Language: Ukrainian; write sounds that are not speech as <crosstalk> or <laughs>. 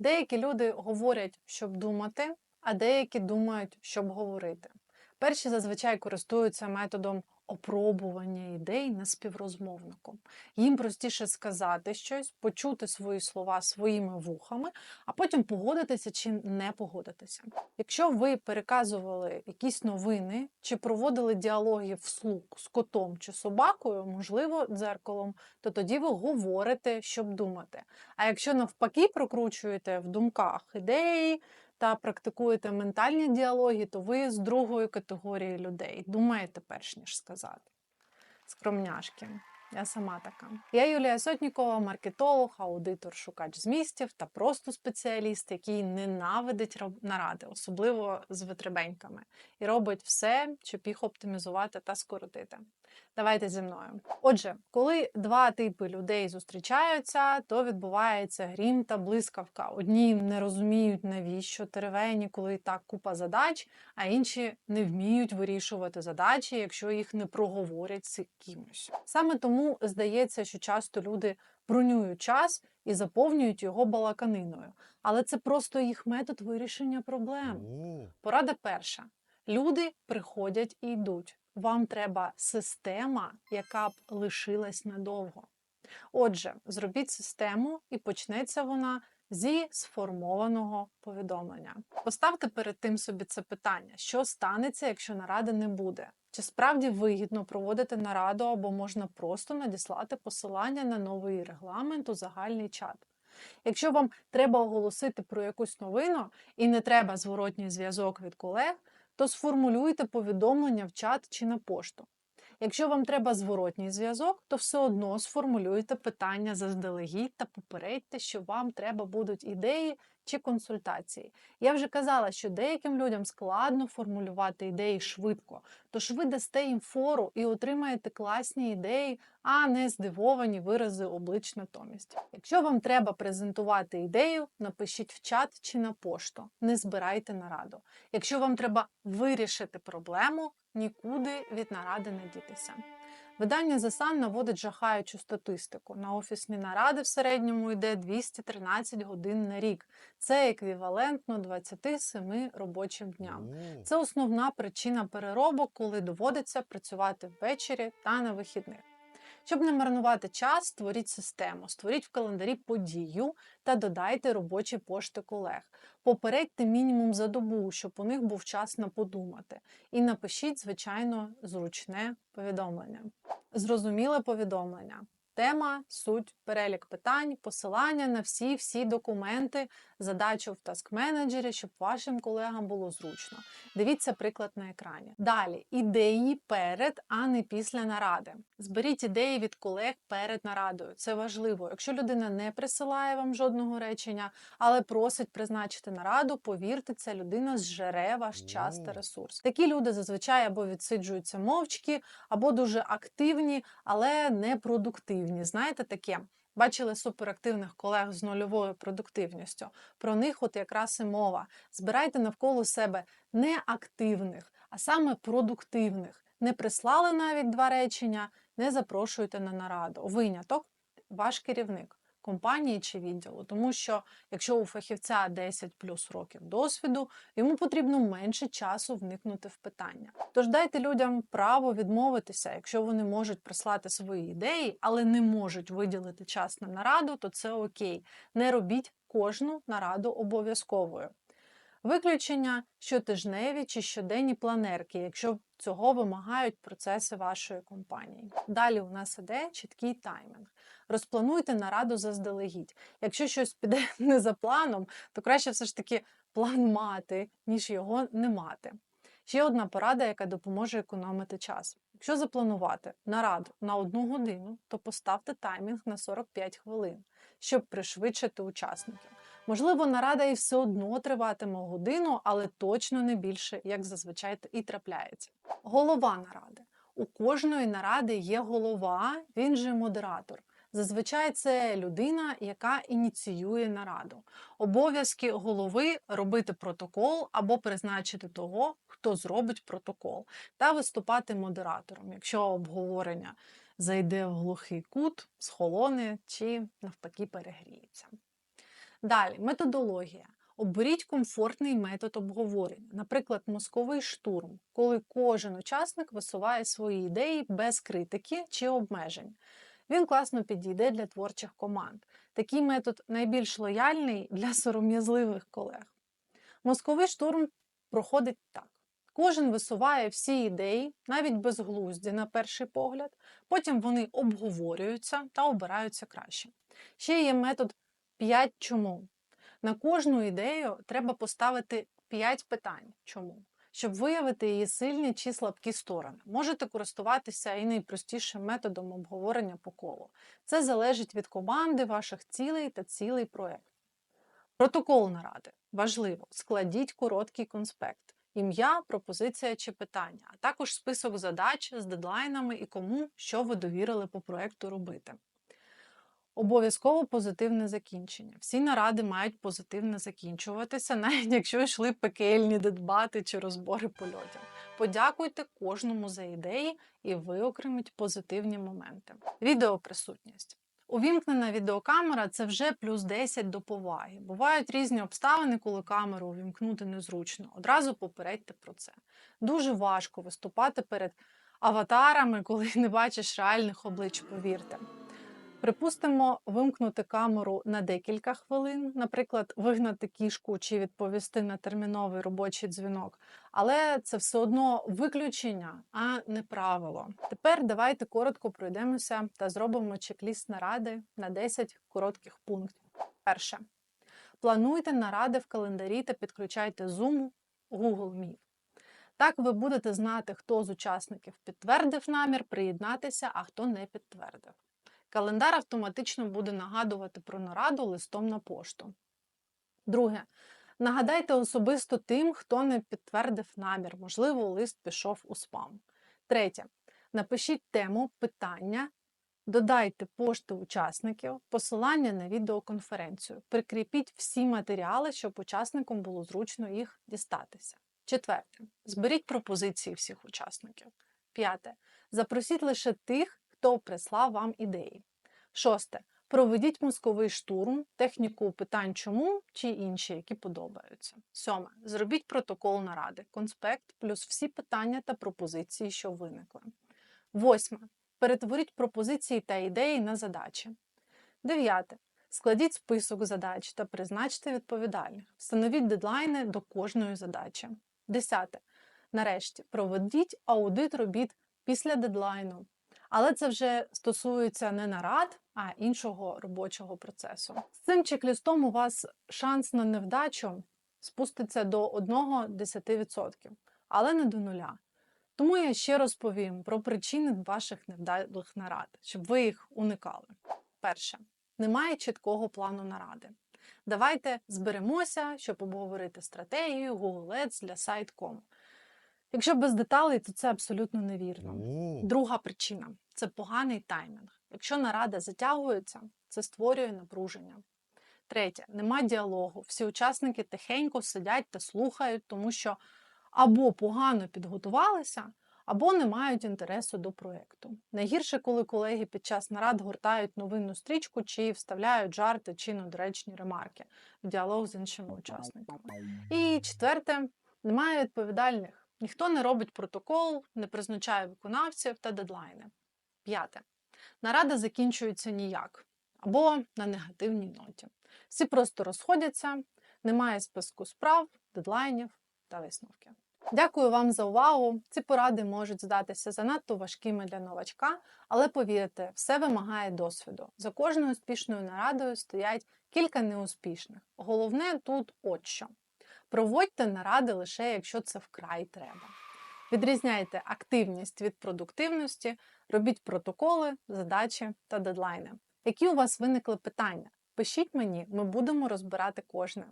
Деякі люди говорять, щоб думати, а деякі думають, щоб говорити. Перші зазвичай користуються методом опробування ідей на співрозмовнику. Їм простіше сказати щось, почути свої слова своїми вухами, а потім погодитися чи не погодитися. Якщо ви переказували якісь новини чи проводили діалоги вслух з котом чи собакою, можливо, дзеркалом, то тоді ви говорите, щоб думати. А якщо навпаки прокручуєте в думках ідеї та практикуєте ментальні діалоги, то ви з другої категорії людей думаєте перш ніж сказати. Скромняшки. Я сама така. Я Юлія Сотнікова, маркетолог, аудитор, шукач змістів та просто спеціаліст, який ненавидить наради, особливо з витребеньками, і робить все, щоб їх оптимізувати та скоротити. Давайте зі мною. Отже, коли два типи людей зустрічаються, то відбувається грім та блискавка. Одні не розуміють, навіщо теревені, коли і так купа задач, а інші не вміють вирішувати задачі, якщо їх не проговорять з кимось. Саме тому здається, що часто люди бронюють час і заповнюють його балаканиною. Але це просто їх метод вирішення проблем. Порада перша: люди приходять і йдуть. Вам треба система, яка б лишилась надовго. Отже, зробіть систему, і почнеться вона зі сформованого повідомлення. Поставте перед тим собі це питання: що станеться, якщо наради не буде? Чи справді вигідно проводити нараду, або можна просто надіслати посилання на новий регламент у загальний чат? Якщо вам треба оголосити про якусь новину і не треба зворотній зв'язок від колег, то сформулюйте повідомлення в чат чи на пошту. Якщо вам треба зворотній зв'язок, то все одно сформулюйте питання заздалегідь та попередьте, що вам треба будуть ідеї чи консультації. Я вже казала, що деяким людям складно формулювати ідеї швидко, тож ви дасте їм фору і отримаєте класні ідеї, а не здивовані вирази облич натомість. Якщо вам треба презентувати ідею, напишіть в чат чи на пошту. Не збирайте нараду. Якщо вам треба вирішити проблему, нікуди від наради не дітися. Видання Засан наводить жахаючу статистику. На офісні наради в середньому йде 213 годин на рік. Це еквівалентно 27 робочим дням. Це основна причина переробок, коли доводиться працювати ввечері та на вихідних. Щоб не марнувати час, створіть систему, створіть в календарі подію та додайте робочі пошти колег. Попередьте мінімум за добу, щоб у них був час на подумати. І напишіть, звичайно, зручне повідомлення. Зрозуміле повідомлення. Тема, суть, перелік питань, посилання на всі всі документи, задачу в таск менеджері, щоб вашим колегам було зручно. Дивіться приклад на екрані. Далі ідеї перед, а не після наради. Зберіть ідеї від колег перед нарадою. Це важливо. Якщо людина не присилає вам жодного речення, але просить призначити нараду, повірте, ця людина зжере ваш час та ресурс. Такі люди зазвичай або відсиджуються мовчки, або дуже активні, але не продуктивні. Знаєте таке? Бачили суперактивних колег з нульовою продуктивністю. Про них от якраз і мова. Збирайте навколо себе не активних, а саме продуктивних. Не прислали навіть два речення, не запрошуйте на нараду. Виняток ваш керівник компанії чи відділу. Тому що якщо у фахівця 10 плюс років досвіду, йому потрібно менше часу вникнути в питання. Тож дайте людям право відмовитися, якщо вони можуть прислати свої ідеї, але не можуть виділити час на нараду, то це окей. Не робіть кожну нараду обов'язковою. Виключення щотижневі чи щоденні планерки, якщо цього вимагають процеси вашої компанії. Далі у нас іде чіткий таймінг. Розплануйте нараду заздалегідь. Якщо щось піде <laughs> не за планом, то краще все ж таки план мати, ніж його не мати. Ще одна порада, яка допоможе економити час. Якщо запланувати нараду на одну годину, то поставте таймінг на 45 хвилин, щоб пришвидшити учасників. Можливо, нарада і все одно триватиме годину, але точно не більше, як зазвичай і трапляється. Голова наради. У кожної наради є голова, він же модератор. Зазвичай це людина, яка ініціює нараду. Обов'язки голови робити протокол або призначити того, хто зробить протокол, та виступати модератором, якщо обговорення зайде в глухий кут, схолоне чи навпаки перегріється. Далі, методологія. Оберіть комфортний метод обговорення, наприклад, мозковий штурм, коли кожен учасник висуває свої ідеї без критики чи обмежень. Він класно підійде для творчих команд. Такий метод найбільш лояльний для сором'язливих колег. Мозковий штурм проходить так. Кожен висуває всі ідеї, навіть безглузді на перший погляд, потім вони обговорюються та обираються краще. Ще є метод 5 чому. На кожну ідею треба поставити 5 питань. Чому? Щоб виявити її сильні чи слабкі сторони. Можете користуватися і найпростішим методом обговорення по колу. Це залежить від команди, ваших цілей та цілей проєкту. Протокол наради. Важливо, складіть короткий конспект. Ім'я, пропозиція чи питання, а також список задач з дедлайнами і кому, що ви довірили по проекту робити. Обов'язково позитивне закінчення. Всі наради мають позитивно закінчуватися, <laughs> навіть якщо йшли пекельні дебати чи розбори польотів. Подякуйте кожному за ідеї і виокреміть позитивні моменти. Відеоприсутність. Увімкнена відеокамера це вже плюс 10 до поваги. Бувають різні обставини, коли камеру увімкнути незручно. Одразу попередьте про це. Дуже важко виступати перед аватарами, <laughs> коли не бачиш реальних облич, повірте. Припустимо, вимкнути камеру на декілька хвилин, наприклад, вигнати кішку чи відповісти на терміновий робочий дзвінок. Але це все одно виключення, а не правило. Тепер давайте коротко пройдемося та зробимо чек-ліст наради на 10 коротких пунктів. Перше. Плануйте наради в календарі та підключайте Zoom, Google Meet. Так ви будете знати, хто з учасників підтвердив намір приєднатися, а хто не підтвердив. Календар автоматично буде нагадувати про нараду листом на пошту. Друге. Нагадайте особисто тим, хто не підтвердив намір, можливо, лист пішов у спам. Третє. Напишіть тему питання, додайте пошти учасників, посилання на відеоконференцію. Прикріпіть всі матеріали, щоб учасникам було зручно їх дістатися. Четверте. Зберіть пропозиції всіх учасників. П'яте. Запросіть лише тих, хто прислав вам ідеї. Шосте. Проведіть мозковий штурм, техніку питань чому чи інші, які подобаються. Сьоме. Зробіть протокол наради, конспект плюс всі питання та пропозиції, що виникли. Восьме. Перетворіть пропозиції та ідеї на задачі. Дев'яте. Складіть список задач та призначте відповідальних. Встановіть дедлайни до кожної задачі. Десяте. Нарешті проведіть аудит робіт після дедлайну. Але це вже стосується не нарад, а іншого робочого процесу. З цим чек-лістом у вас шанс на невдачу спуститься до 1-10%, але не до нуля. Тому я ще розповім про причини ваших невдалих нарад, щоб ви їх уникали. Перше, немає чіткого плану наради. Давайте зберемося, щоб обговорити стратегію Google Ads для сайт.com. Якщо без деталей, то це абсолютно невірно. О. Друга причина це поганий таймінг. Якщо нарада затягується, це створює напруження. Третє, нема діалогу. Всі учасники тихенько сидять та слухають, тому що або погано підготувалися, або не мають інтересу до проєкту. Найгірше, коли колеги під час нарад гортають новинну стрічку чи вставляють жарти чи недоречні ремарки в діалог з іншими учасниками. І четверте, немає відповідальних. Ніхто не робить протокол, не призначає виконавців та дедлайни. П'яте. Нарада закінчується ніяк або на негативній ноті. Всі просто розходяться, немає списку справ, дедлайнів та висновків. Дякую вам за увагу. Ці поради можуть здатися занадто важкими для новачка, але повірте, все вимагає досвіду. За кожною успішною нарадою стоять кілька неуспішних. Головне тут от що. Проводьте наради лише якщо це вкрай треба. Відрізняйте активність від продуктивності, робіть протоколи, задачі та дедлайни. Які у вас виникли питання? Пишіть мені, ми будемо розбирати кожне.